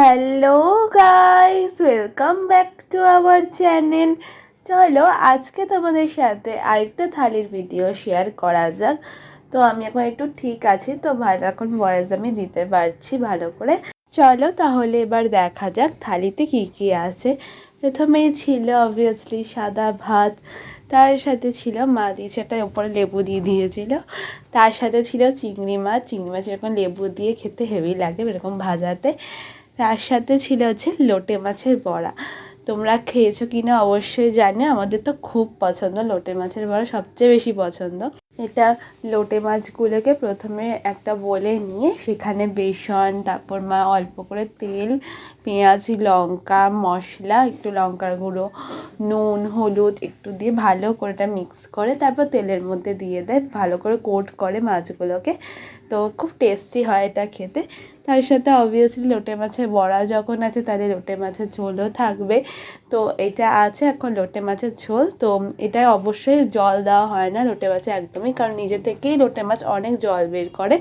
Hello guys welcome back to our channel চলো, আজকে তোমাদের সাথে আরেকটা থালির ভিডিও শেয়ার করা যাক। তো আমি এখন একটু ঠিক আছি, তো ভালো, এখন ভয়েস আমি দিতে পারছি ভালো করে। চলো, তাহলে এবার দেখা যাক থালিতে কি কি আছে। প্রথমেই ছিল অবভিয়াসলি সাদা ভাত। তার সাথে ছিল, মা দিয়েছে একটা ওপরে লেবু দিয়ে দিয়েছিল। তার সাথে ছিল চিংড়ি মাছ। চিংড়ি মাছ এরকম লেবু দিয়ে খেতে হেভি লাগে, এরকম ভাজাতে। তার সাথে ছিল হচ্ছে লোটে মাছের বড়া। তোমরা খেয়েছো কি না অবশ্যই জানি আমাদের তো খুব পছন্দ। লোটে মাছের বড়া সবচেয়ে বেশি পছন্দ। এটা লোটে মাছগুলোকে প্রথমে একটা বলে নিয়ে সেখানে বেসন, তারপর মা অল্প করে তেল, পেঁয়াজ, লঙ্কা, মশলা, একটু লঙ্কার গুঁড়ো, নুন, হলুদ একটু দিয়ে ভালো করে এটা মিক্স করে তারপর তেলের মধ্যে দিয়ে দেয়, ভালো করে কোট করে মাছগুলোকে। তো খুব টেস্টি হয় এটা খেতে। তার সাথে অবভিয়াসলি লোটে মাছের বড়া যখন আছে তাহলে লোটে মাছের ঝোলও থাকবে। তো এটা আছে এখন লোটে মাছের ঝোল। তো এটা অবশ্যই জল দেওয়া হয় না, লোটে মাছে একদমই কারণ নিজে থেকেই লোটে মাছ অনেক জল বের করে,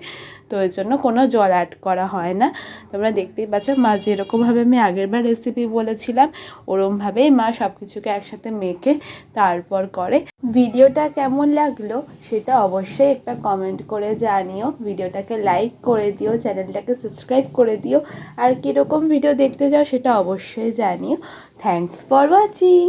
তো এর জন্য কোনো জল অ্যাড করা হয় না। তোমরা দেখতেই পাচ্ছ মা যেরকমভাবে আমি আগেরবার রেসিপি বলেছিলাম, ওরমভাবেই মা সব কিছুকে একসাথে মেখে তারপর করে। ভিডিওটা কেমন লাগল সেটা অবশ্যই একটা কমেন্ট করে জানিও। ভিডিওটাকে লাইক করে দিও, চ্যানেলটাকে সাবস্ক্রাইব করে দিও। আর কীরকম ভিডিও দেখতে চাও সেটা অবশ্যই জানিও। Thanks for watching